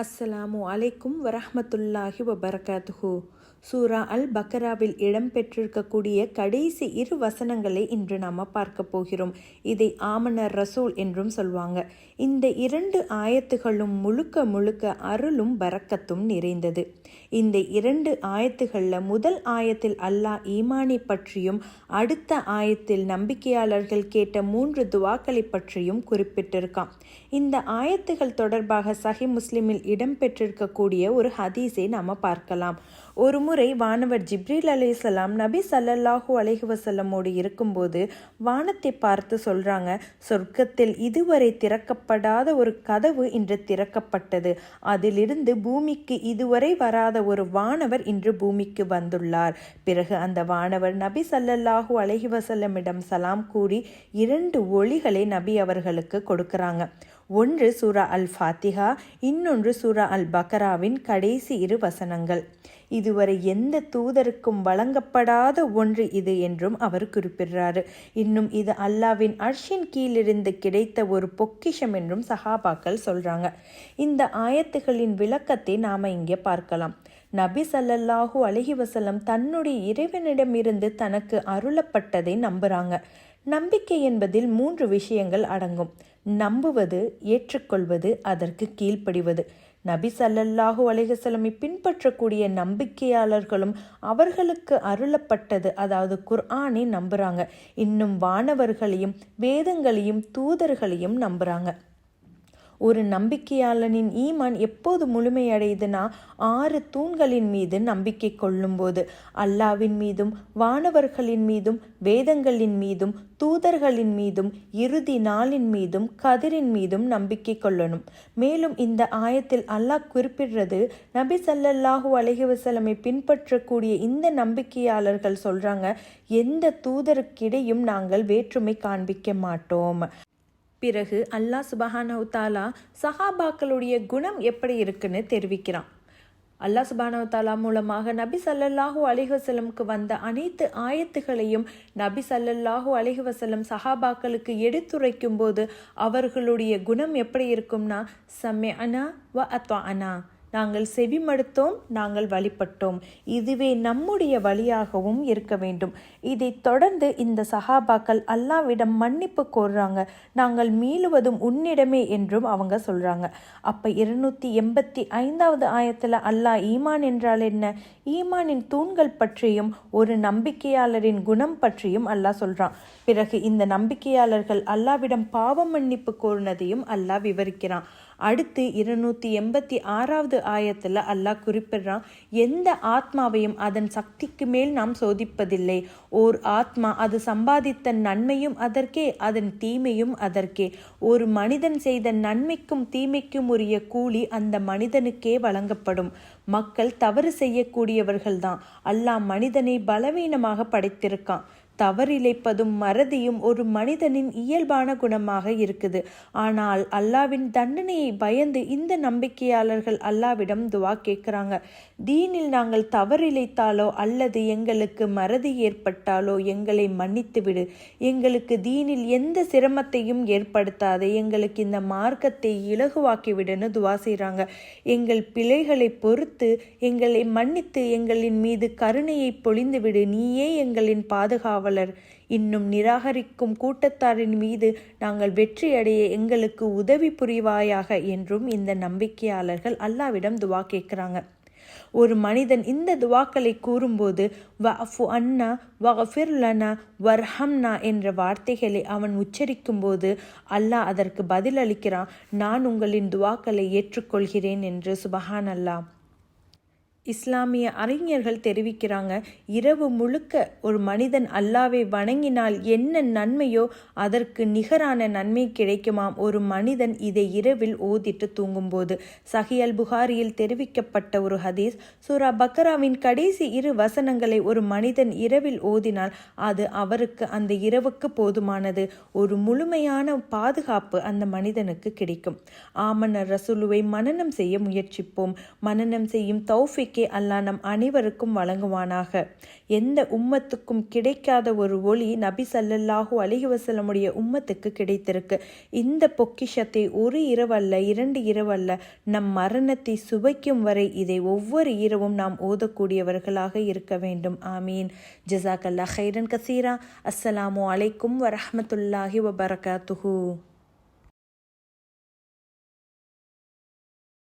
அஸ்ஸலாமு அலைக்கும் வரஹமத்துல்லாஹி வபரகாத்துஹு. சூரா அல் பக்கராவில் இடம்பெற்றிருக்கக்கூடிய கடைசி இரு வசனங்களை இன்று நாம் பார்க்க போகிறோம். இதை ஆமனர் ரசூல் என்றும் சொல்வாங்க. இந்த இரண்டு ஆயத்துகளும் முழுக்க முழுக்க அருளும் பறக்கத்தும் நிறைந்தது. இந்த இரண்டு ஆயத்துகளில் முதல் ஆயத்தில் அல்லாஹ் ஈமானை பற்றியும் அடுத்த ஆயத்தில் நம்பிக்கையாளர்கள் கேட்ட மூன்று துவாக்களை பற்றியும் குறிப்பிட்டிருக்கான். இந்த ஆயத்துகள் தொடர்பாக சஹி முஸ்லிமில் இடம்பெற்றிருக்கக்கூடிய ஒரு ஹதீஸை நாம் பார்க்கலாம். ஒரு முறை வானவர் ஜிப்ரீல் அலிசலாம் நபி சல்லல்லாஹூ அலைஹி வசல்லமோடு இருக்கும்போது வானத்தை பார்த்து சொல்றாங்க சொர்க்கத்தில் இதுவரை திறக்கப்படாத ஒரு கதவு இன்று திறக்கப்பட்டது. அதிலிருந்து பூமிக்கு இதுவரை வராத ஒரு வானவர் இன்று பூமிக்கு வந்துள்ளார். பிறகு அந்த வானவர் நபி சல்லல்லாஹூ அலைஹி வசல்லமிடம் சலாம் கூறி இரண்டு ஒளிகளை நபி அவர்களுக்கு கொடுக்கறாங்க. ஒன்று சூரா அல் ஃபாத்திஹா இன்னொன்று சூரா அல் பக்கராவின் கடைசி இரு வசனங்கள். இதுவரை எந்த தூதருக்கும் வழங்கப்படாத ஒன்று இது என்றும் அவர் குறிப்பிடுறாரு. இன்னும் இது அல்லாவின் அர்ஷின் கீழிருந்து கிடைத்த ஒரு பொக்கிஷம் என்றும் சஹாபாக்கள் சொல்றாங்க. இந்த ஆயத்துகளின் விளக்கத்தை நாம இங்கே பார்க்கலாம். நபி சல்லல்லாஹூ அலஹி வசலம் தன்னுடைய இறைவனிடமிருந்து தனக்கு அருளப்பட்டதை நம்புறாங்க. நம்பிக்கை என்பதில் மூன்று விஷயங்கள் அடங்கும். நம்புவது ஏற்றுக்கொள்வது அதற்கு கீழ்ப்படிவது. நபி சல்லல்லாஹூ அலைஹசலமை பின்பற்றக்கூடிய நம்பிக்கையாளர்களும் அவர்களுக்கு அருளப்பட்டது அதாவது குர்ஆனை நம்புறாங்க. இன்னும் வானவர்களையும் வேதங்களையும் தூதர்களையும் நம்புறாங்க. ஒரு நம்பிக்கையாளனின் ஈமான் எப்போது முழுமையடையுதுன்னா ஆறு தூண்களின் மீது நம்பிக்கை கொள்ளும்போது. அல்லாவின் மீதும் வானவர்களின் மீதும் வேதங்களின் மீதும் தூதர்களின் மீதும் இறுதி நாளின் மீதும் கதிரின் மீதும் நம்பிக்கை கொள்ளணும். மேலும் இந்த ஆயத்தில் அல்லாஹ் குறிப்பிடுறது நபி சல்லல்லாஹு அலஹி வசலமை பின்பற்றக்கூடிய இந்த நம்பிக்கையாளர்கள் சொல்றாங்க எந்த தூதருக்கிடையும் நாங்கள் வேற்றுமை காண்பிக்க மாட்டோம். பிறகு அல்லாஹ் சுபஹானவு தாலா சஹாபாக்களுடைய குணம் எப்படி இருக்குன்னு தெரிவிக்கிறான். அல்லாஹ் சுபானவ தாலா மூலமாக நபி சல்லல்லாஹூ அலிஹசலமுக்கு வந்த அனைத்து ஆயத்துகளையும் நபி சல்லல்லாஹூ அலிஹசலம் சஹாபாக்களுக்கு எடுத்துரைக்கும் போது அவர்களுடைய குணம் எப்படி இருக்கும்னா சம்மே அனா வ அத்வா அனா நாங்கள் செவிமடுத்தோம் நாங்கள் வழிபட்டோம். இதுவே நம்முடைய வழியாகவும் இருக்க வேண்டும். இதை தொடர்ந்து இந்த சஹாபாக்கள் அல்லாவிடம் மன்னிப்பு கோர்றாங்க. நாங்கள் மீளுவதும் உன்னிடமே என்றும் அவங்க சொல்றாங்க. அப்ப இருநூத்தி எண்பத்தி ஐந்தாவது ஆயத்துல அல்லாஹ் ஈமான் என்றால் என்ன? ஈமானின் தூண்கள் பற்றியும் ஒரு நம்பிக்கையாளரின் குணம் பற்றியும் அல்லாஹ் சொல்றான். பிறகு இந்த நம்பிக்கையாளர்கள் அல்லாவிடம் பாவ மன்னிப்பு கோரினதையும் அல்லாஹ் விவரிக்கிறான். அடுத்து இருநூத்தி எண்பத்தி ஆறாவது ஆயத்தில் அல்லாஹ் குறிப்பிடுறான் எந்த ஆத்மாவையும் அதன் சக்திக்கு மேல் நாம் சோதிப்பதில்லை. ஓர் ஆத்மா அது சம்பாதித்த நன்மையும் அதற்கே அதன் தீமையும் அதற்கே. ஒரு மனிதன் செய்த நன்மைக்கும் தீமைக்கும் உரிய கூலி அந்த மனிதனுக்கே வழங்கப்படும். மக்கள் தவறு செய்யக்கூடியவர்கள்தான். அல்லாஹ் மனிதனை பலவீனமாக படைத்திருக்கான். தவறிழைப்பதும் மறதியும் ஒரு மனிதனின் இயல்பான குணமாக இருக்குது. ஆனால் அல்லாவின் தண்டனையை பயந்து இந்த நம்பிக்கையாளர்கள் அல்லாவிடம் துவா கேட்குறாங்க. தீனில் நாங்கள் தவறிழைத்தாலோ அல்லது எங்களுக்கு மறதி ஏற்பட்டாலோ எங்களை மன்னித்து விடு எங்களுக்கு தீனில் எந்த சிரமத்தையும் ஏற்படுத்தாது எங்களுக்கு இந்த மார்க்கத்தை இலகுவாக்கி விடுன்னு துவா செய்கிறாங்க எங்கள் பிழைகளை பொறுத்து எங்களை மன்னித்து எங்களின் மீது கருணையை பொழிந்துவிடு. நீயே எங்களின் பாதுகாவல் காவலர். இன்னும் நிராகரிக்கும் கூட்டத்தாரின் மீது நாங்கள் வெற்றியடைய எங்களுக்கு உதவி புரிவாயாக என்றும் இந்த நம்பிக்கையாளர்கள் அல்லாவிடம் துவா கேட்குறாங்க. ஒரு மனிதன் இந்த துவாக்களை கூறும்போது வஃபு அண்ணா வஃபிர்லனா வர்ஹம்னா என்ற வார்த்தைகளை அவன் உச்சரிக்கும் போது அல்லாஹ் அதற்கு பதிலளிக்கிறான் நான் உங்களின் துவாக்களை ஏற்றுக்கொள்கிறேன் என்று சுபஹான் அல்லாஹ் இஸ்லாமிய அறிஞர்கள் தெரிவிக்கிறாங்க இரவு முழுக்க ஒரு மனிதன் அல்லாவை வணங்கினால் என்ன நன்மையோ அதற்கு நிகரான நன்மை கிடைக்குமாம் ஒரு மனிதன் இதை இரவில் ஓதிட்டு தூங்கும்போது. சஹி அல் புகாரியில் தெரிவிக்கப்பட்ட ஒரு ஹதீஸ் சூரா பக்கராவின் கடைசி இரு வசனங்களை ஒரு மனிதன் இரவில் ஓதினால் அது அவருக்கு அந்த இரவுக்கு போதுமானது. ஒரு முழுமையான பாதுகாப்பு அந்த மனிதனுக்கு கிடைக்கும். ஆமன ரசூலுவை மனனம் செய்ய முயற்சிப்போம். மனநம் செய்யும் தௌஃபிக் நம்பிக்கை அல்லாஹ் நம் அனைவருக்கும் வழங்குவானாக. எந்த உம்மத்துக்கும் கிடைக்காத ஒரு ஒளி நபி சல்லல்லாஹு அலிஹி வசல்லமுடைய உம்மத்துக்கு கிடைத்திருக்கு. இந்த பொக்கிஷத்தை ஒரு இரவல்ல இரண்டு இரவல்ல நம் மரணத்தை சுவைக்கும் வரை இதை ஒவ்வொரு இரவும் நாம் ஓதக்கூடியவர்களாக இருக்க வேண்டும். ஆமீன். ஜசாக் அல்லா ஹைரன் கசீரா. அஸ்ஸலாமு அலைக்கும் வரஹமத்துல்லாஹி வபரகாத்துஹூ.